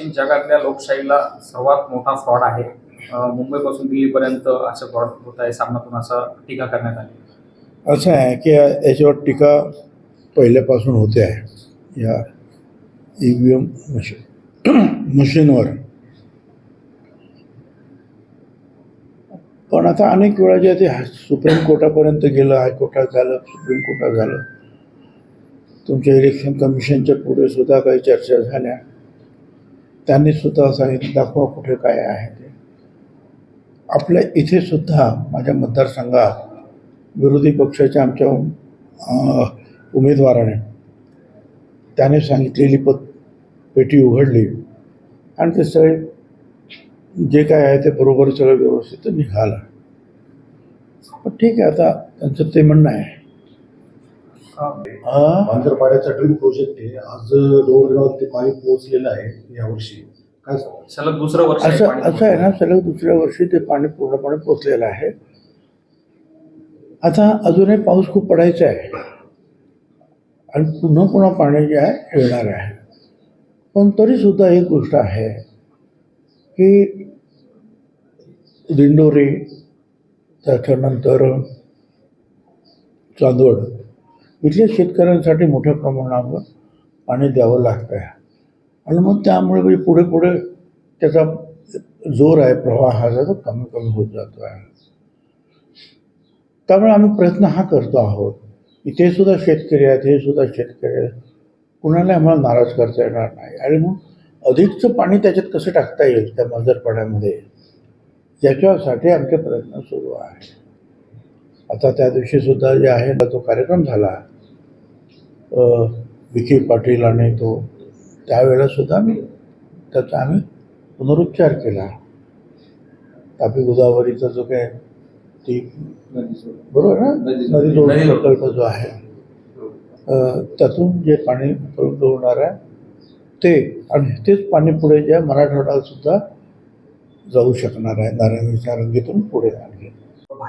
असशील जगातल्या लोकशाहीला सर्वात मोठा फ्रॉड आहे. मुंबईपासून दिल्लीपर्यंत असं फ्रॉड होत आहे सामनातून असं टीका करण्यात आली. असं आहे की याच्यावर टीका पहिल्यापासून होते आहे या ई व्ही एम मशीन मशीनवर पण आता अनेक वेळा जे ते सुप्रीम कोर्टापर्यंत गेलं हायकोर्टात झालं सुप्रीम कोर्टात झालं तुमच्या इलेक्शन कमिशनच्या पुढे सुद्धा काही चर्चा झाल्या. त्यांनी सुद्धा सांगितलं दाखवा कुठे काय आहे ते. आपल्या इथे सुद्धा माझ्या मतदारसंघात विरोधी पक्षाच्या आमच्या उमेदवाराने त्याने सांगितलेली पत पेटी उघडली आणि ते सगळे जे काय आहे ते बरोबर सगळं व्यवस्थित निघालं. पण ठीक आहे आता त्यांचं ते म्हणणं आहे. मांजरपाड्याचा ड्रीम प्रोजेक्ट आहे. आज डोंगरगावात ते पाणी पोहोचलेलं आहे यावर्षी. काय? सलग दुसरं वर्ष असं आहे ना सलग दुसऱ्या वर्षी ते पाणी पूर्णपणे पोचलेलं आहे. आता अजूनही पाऊस खूप पडायचा आहे. आणि पुन्हा पुन्हा पाणी जे आहे येणार आहे. पण तरीसुद्धा एक गोष्ट आहे की दिंडोरी त्याच्यानंतर चांदवड इथल्या शेतकऱ्यांसाठी मोठ्या प्रमाणावर पाणी द्यावं लागतं आहे आणि मग त्यामुळे म्हणजे पुढे पुढे त्याचा जोर आहे प्रवाहाचा तो कमी कमी होत जातो आहे. त्यामुळे आम्ही प्रयत्न हा करतो आहोत इथे सुद्धा शेतकरी आहेत हे सुद्धा शेतकरी आहेत. कुणाला आम्हाला नाराज करता येणार नाही. आणि मग अधिकचं पाणी त्याच्यात कसं टाकता येईल त्या मंजरपाड्यामध्ये? याच्यासाठी आमचे प्रयत्न सुरू आहेत. आता त्या दिवशी सुद्धा जे आहे तो कार्यक्रम झाला. विखे पाटील आणि तो त्यावेळेला सुद्धा मी त्याचा आम्ही पुनरुच्चार केला. तापी गोदावरीचा जो काय ती बरोबर ना? नदी जोडणी नदी- प्रकल्प जो आहे. त्यातून जे पाणी उपलब्ध होणार आहे ते आणि तेच पाणी पुढे जे आहे मराठवाड्यात सुद्धा जाऊ शकणार आहे. नारायणीच्या रंगीतून पुढे आणले.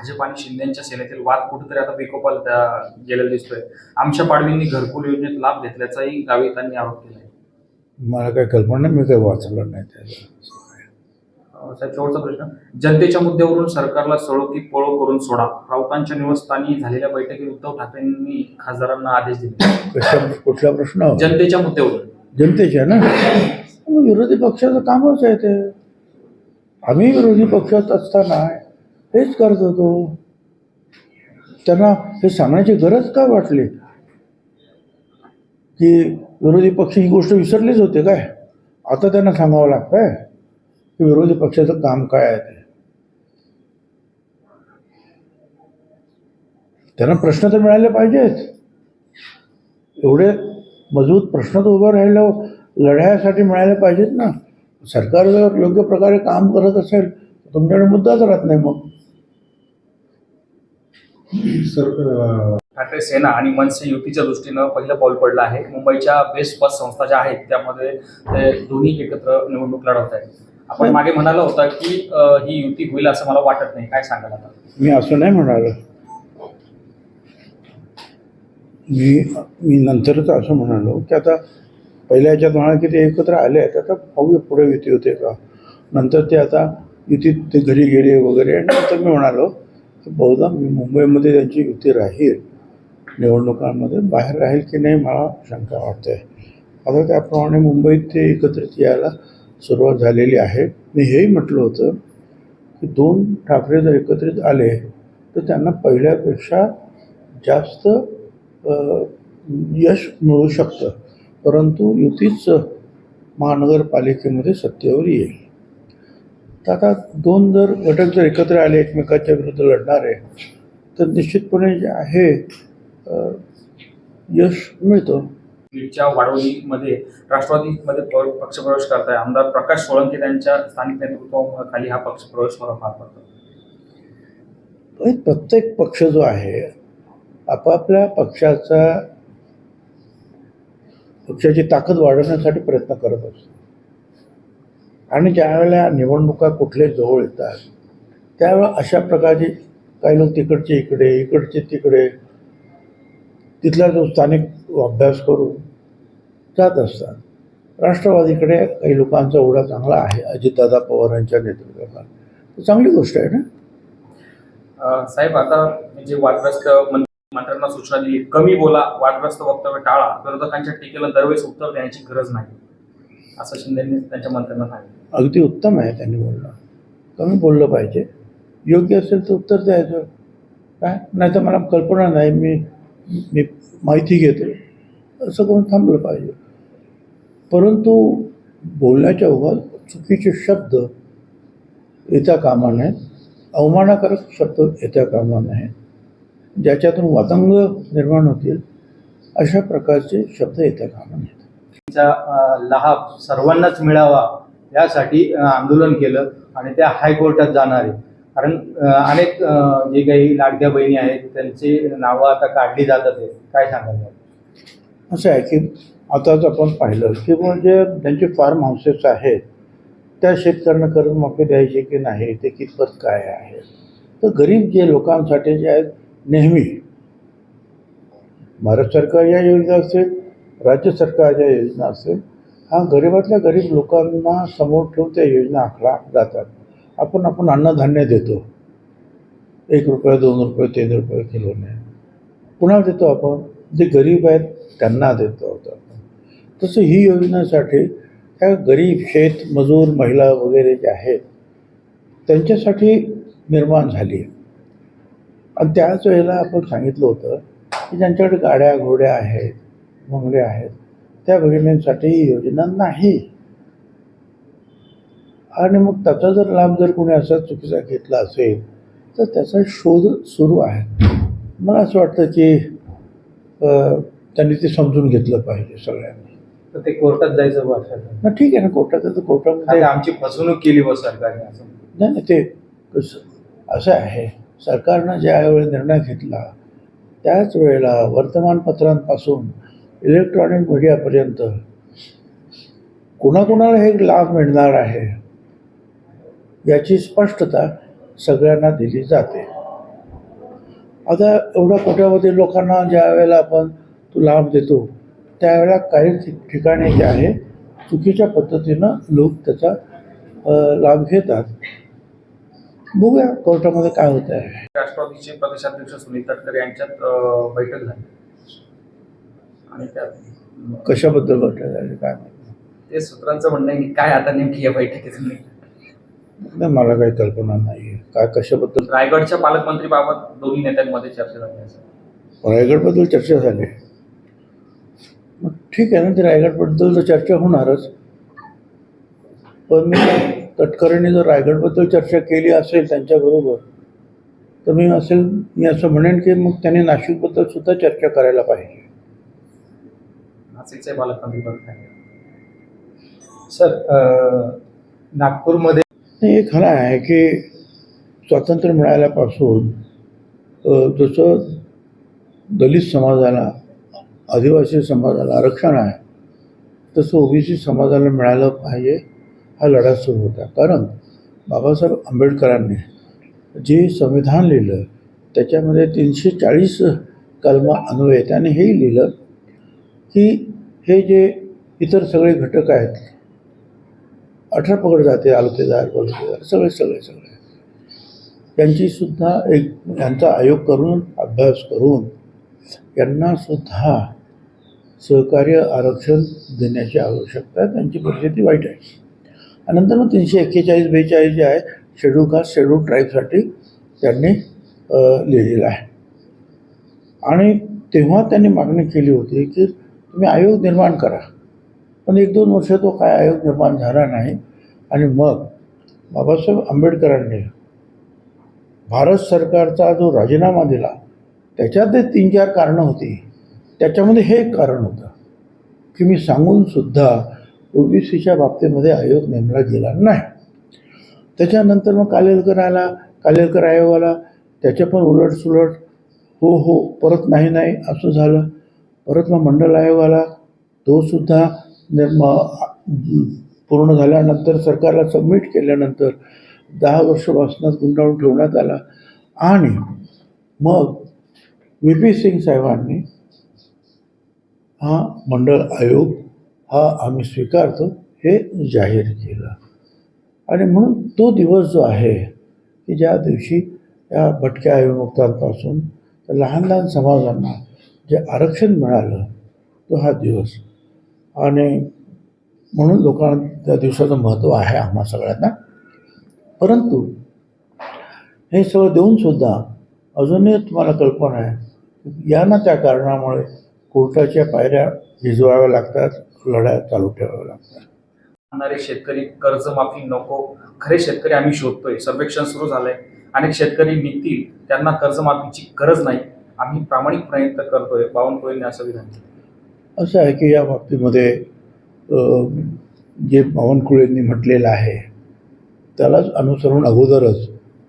भाजप आणि शिंदेच्या सेनेतील वाद कुठेतरी आता विकोपाला गेलेला दिसतोय. आमच्या पाडवींनी घरकुल योजनेत लाभ घेतल्याचाही गावितांनी आरोप केला मला काही कल्पना नाही मी काही वाचलं नाही साहेब शेवटचा प्रश्न. जनतेच्या मुद्द्यावरून सरकारला सळो की पळो करून सोडा. राऊतांच्या निवासस्थानी झालेल्या बैठकीत उद्धव ठाकरेंनी खासदारांना आदेश दिले. कशा कुठल्या प्रश्न? जनतेच्या मुद्द्यावरून. जनतेच्या ना? विरोधी पक्षाचं कामच आहे ते. आम्ही विरोधी पक्षात असताना हेच करत होतो. त्यांना हे सांगण्याची गरज का वाटली? की विरोधी पक्ष ही गोष्ट विसरलीच होते काय? आता त्यांना सांगावं लागतंय की विरोधी पक्षाचं काम काय आहे ते. त्यांना प्रश्न तर मिळाले पाहिजेत एवढे मजबूत प्रश्न तर उभं राहिलं लढ्यासाठी मिळाले पाहिजेत ना. सरकार जर योग्य प्रकारे काम करत असेल तर तुमच्याकडे मुद्दाच राहत नाही मग. सर ठाकरे सेना आणि मनसे युतीच्या दृष्टीनं पहिलं पाऊल पडलं आहे. मुंबईच्या बेस्ट बस संस्था ज्या आहेत त्यामध्ये ते दोन्ही एकत्र निवडणूक लढवत आहेत. आपण मागे म्हणाला होता की ही युती होईल असं मला वाटत नाही. काय सांगाल आता? मी असं नाही म्हणालो. मी मी नंतरच असं म्हणालो की आता पहिल्या ह्याच्यात म्हणाल की ते एकत्र आले आहेत. आता पाहूया पुढे युती होते का. नंतर ते आता युतीत ते घरी गेले वगैरे. आणि नंतर मी म्हणालो बहुधा मी मुंबईमध्ये त्यांची युती राहील निवडणुकांमध्ये बाहेर राहील की नाही मला शंका वाटते. आता त्याप्रमाणे मुंबईत ते एकत्रित यायला सुरुवात झालेली आहे. मी हेही म्हटलं होतं की दोन ठाकरे जर एकत्रित आले तर त्यांना पहिल्यापेक्षा जास्त यश मिळू शकतं. परंतु युतीच महानगरपालिकेमध्ये सत्तेवर येईल. तर आता दोन जर घटक जर एकत्र आले एकमेकाच्या विरुद्ध लढणारे तर निश्चितपणे जे आहे अ, यश मिळतं. बीडच्या वाडवलीमध्ये राष्ट्रवादीमध्ये प- पक्षप्रवेश करताय. आमदार प्रकाश सोळंके त्यांच्या स्थानिक नेतृत्वाखाली हा पक्षप्रवेश मला फार पडतो. पण प्रत्येक पक्ष जो आहे आपापल्या पक्षाचा पक्षाची ताकद वाढवण्यासाठी प्रयत्न करत असतो. आणि ज्यावेळेला निवडणुका कुठले जवळ येतात त्यावेळेला अशा प्रकारची काही लोक तिकडचे इकडे इकडचे तिकडे तिथला जो स्थानिक अभ्यास करून जात असतात. राष्ट्रवादीकडे काही लोकांचा ओढा चांगला आहे अजितदादा पवारांच्या नेतृत्वाला चांगली गोष्ट आहे ना? साहेब आता म्हणजे जे वादग्रस्त मंत्र्यांना सूचना दिली कमी बोला वादग्रस्त वक्तव्य टाळा विरोधकांच्या टीकेला दरवेळेस उत्तर देण्याची गरज नाही असं शिंदेनी त्यांच्या मंत्र्यांना सांगितलं. अगदी उत्तम आहे त्यांनी बोलणं. कमी बोललं पाहिजे. योग्य असेल तर उत्तर द्यायचं. काय? नाही तर मला कल्पना नाही मी मी माहिती घेतो. असं करून थांबलं पाहिजे. परंतु बोलण्याच्या ओघात चुकीचे शब्द येता कामा नयेत अवमानाकारक शब्द येत्या कामा नये ज्याच्यातून वादंग निर्माण होतील अशा प्रकारचे शब्द येत्या कामा नयेत चा लाभ सर्वांनाच मिळावा यासाठी आंदोलन केलं आणि त्या हायकोर्टात जाणार आहे. कारण अनेक जे काही लाडक्या बहिणी आहेत त्यांची नावं आता काढली जातात आहे. काय सांगायचं असं आहे की आताच आपण पाहिलं की म्हणजे त्यांचे फार्म हाऊसेस आहेत त्या शेतकऱ्यांना कर्जमाफी द्यायची की नाही ते कितपत काय आहे? तर गरीब जे लोकांसाठी जे आहेत नेहमी भारत सरकार या योजना असेल राज्य सरकारच्या योजना असेल हा गरिबातल्या गरीब लोकांना समोर ठेवून त्या योजना आखल्या जातात. आपण आपण अन्नधान्य देतो. एक रुपये दोन रुपये तीन रुपये किलोने पुन्हा देतो आपण. जे गरीब आहेत त्यांना देतो होतो आपण. तसं ही योजनेसाठी त्या गरीब शेत मजूर महिला वगैरे जे आहेत त्यांच्यासाठी निर्माण झाली. आणि त्याच वेळेला आपण सांगितलं होतं की ज्यांच्याकडे गाड्या घोड्या आहेत बंगले आहेत त्या भगिनींसाठी ही योजना नाही. आणि मग त्याचा जर लाभ जर कोणी असा चुकीचा घेतला असेल तर त्याचा शोध सुरू आहे. मला असं वाटतं की त्यांनी ते समजून घेतलं पाहिजे सगळ्यांनी. तर ते कोर्टात जायचं बा. ना ठीक आहे ना कोर्टात तर कोर्टामध्ये आमची फसवणूक केली बस सरकारने असं. नाही नाही ते कसं असं आहे. सरकारनं ज्यावेळी निर्णय घेतला त्याच वेळेला वर्तमानपत्रांपासून इलेक्ट्रॉनिक मीडियापर्यंत कुणाकुणाला हे लाभ मिळणार आहे याची स्पष्टता सगळ्यांना दिली जाते. आता एवढ्या कोट्यावधी लोकांना ज्या वेळेला आपण तो लाभ देतो त्यावेळेला काही ठिकाणी जे आहे चुकीच्या पद्धतीनं लोक त्याचा लाभ घेतात. बघूया कोर्टामध्ये काय होत आहे राष्ट्रवादीचे प्रदेशाध्यक्ष सुनील तटकरे यांच्यात बैठक झाली. आणि त्यात कशाबद्दल बैठक झाली काय ते सूत्रांचं म्हणणं आहे की काय आता नेमकी या बैठकीतून निघतं? नाही मला काही कल्पना नाही काय कशाबद्दल? रायगडच्या पालकमंत्रीबाबत दोन्ही नेत्यांमध्ये चर्चा झाली असं रायगडबद्दल चर्चा झाली मग ठीक आहे ना ते रायगडबद्दल तर चर्चा होणारच. पण मी तटकरेंनी जर रायगडबद्दल चर्चा केली असेल त्यांच्याबरोबर तर मी असेल मी असं म्हणेन की मग त्यांनी नाशिकबद्दल सुद्धा चर्चा करायला पाहिजे. नाशिकचे पालकमंत्री सर नागपूरमध्ये नाही हे खरं आहे की स्वातंत्र्य मिळाल्यापासून जसं दलित समाजाला आदिवासी समाजाला आरक्षण आहे तसं ओबीसी समाजाला मिळालं पाहिजे हा लढा सुरू होता. कारण बाबासाहेब आंबेडकरांनी जे संविधान लिहिलं त्याच्यामध्ये तीनशे चाळीस कलमा अन्वये त्याने हेही लिहिलं की हे जे इतर सगळे घटक आहेत अठरा पकड जाते आलतेदार बलुतेदार सगळे सगळे सगळे. यांचीसुद्धा एक यांचा आयोग करून अभ्यास करून यांनासुद्धा सहकार्य आरक्षण देण्याची आवश्यकता आहे त्यांची परिस्थिती वाईट आहे. आणि नंतर मग तीनशे एक्केचाळीस बेचाळीस जे आहे शेड्यूल कास्ट शेड्यूल ट्राईबसाठी त्यांनी लिहिलेलं आहे. आणि तेव्हा त्यांनी मागणी केली होती की तुम्ही आयोग निर्माण करा. पण एक दोन वर्ष तो काय आयोग निर्माण झाला नाही. आणि मग बाबासाहेब आंबेडकरांनी भारत सरकारचा जो राजीनामा दिला त्याच्यात ते तीन चार कारणं होती. त्याच्यामध्ये हे एक कारण होतं की मी सांगूनसुद्धा ओ बी ओबीसीच्या बाबतीमध्ये आयोग नेमला गेला नाही. त्याच्यानंतर मग कालेलकर आला कालेलकर आयोग आला त्याच्या पण उलटसुलट हो हो परत नाही नाही असं झालं. परत मग मंडल आयोग आला तो पूर्ण झाल्यानंतर सरकारला सबमिट केल्यानंतर दहा वर्ष गुंडाळून ठेवण्यात आला. आणि मग व्ही पी सिंग साहेबांनी हा मंडळ आयोग हा आम्ही स्वीकारतो हे जाहीर केलं. आणि म्हणून तो दिवस जो आहे की ज्या दिवशी या भटक्या विमुक्तांपासून लहान लहान समाजांना जे आरक्षण मिळालं तो हा दिवस. आणि म्हणून लोकांना त्या दिवसाचं महत्त्व आहे आम्हा सगळ्यांना. परंतु हे सगळं देऊनसुद्धा अजूनही तुम्हाला कल्पना आहे या ना त्या कारणामुळे कोर्टाच्या पायऱ्या भिजवाव्या लागतात लढ्या चालू ठेवाव्या लागतात. म्हणणारे शेतकरी कर्जमाफी नको. खरे शेतकरी आम्ही शोधतोय. सर्वेक्षण सुरू झालंय. अनेक शेतकरी निघतील. त्यांना कर्जमाफीची गरज नाही. आम्ही प्रामाणिक प्रयत्न करतोय बावनकुळेंनी असं विधान केलं. असं आहे की या बाबतीमध्ये जे बावनकुळेंनी म्हटलेलं आहे त्यालाच अनुसरून अगोदरच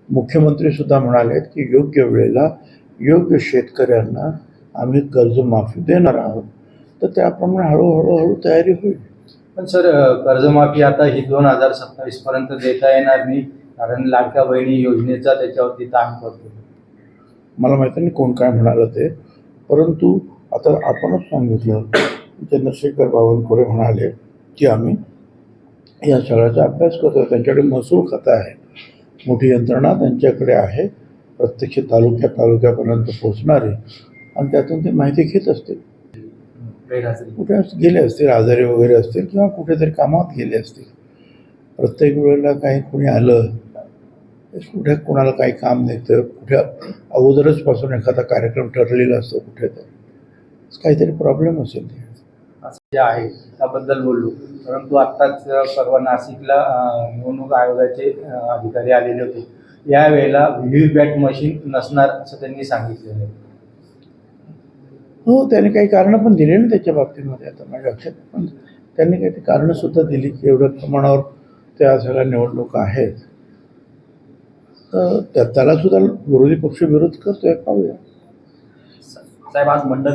मुख्यमंत्रीसुद्धा म्हणाले की योग्य वेळेला योग्य शेतकऱ्यांना आम्ही कर्जमाफी देणार आहोत. तर त्याप्रमाणे हळूहळू हळू तयारी होईल. पण सर कर्जमाफी आता ही दोन हजार सत्तावीस पर्यंत देता येणार नाही कारण लाडक्या बहिणी योजनेचा त्याच्यावरती ताण पडतो. मला माहिती नाही कोण काय म्हणालं ते. परंतु आता आपणच सांगितलं चंद्रशेखर बावनकुळे म्हणाले की आम्ही या सगळ्याचा अभ्यास करतो. त्यांच्याकडे महसूल खातं आहे. मोठी यंत्रणा त्यांच्याकडे आहे. प्रत्यक्ष तालुक्या तालुक्यापर्यंत पोचणारी आणि त्यातून ते माहिती घेत गैरहजेरी. कुठे गेले असतील आजारी वगैरे असतील किंवा कुठेतरी कामात गेले असतील. प्रत्येक वेळेला काही कोणी आलं कुठे कोणाला काही काम निघतं कुठे अगोदरच पासून एखादा कार्यक्रम ठरलेला असतो कुठेतरी काहीतरी प्रॉब्लेम असेल जे आहे त्याबद्दल बोललो. परंतु आत्ताच परवा नाशिकला निवडणूक आयोगाचे अधिकारी आलेले होते. यावेळेला व्ही पॅट मशीन नसणार असं त्यांनी सांगितलेलं आहे. हो त्याने काही कारणं पण दिली ना त्याच्या बाबतीमध्ये. आता माझ्या लक्षात पण त्यांनी काही कारणंसुद्धा दिली की एवढ्या प्रमाणावर त्या सगळ्या निवडणुका आहेत. तर त्या सुद्धा विरोधी पक्ष विरोध करतोय पाहूया. साहेब आज मंडळ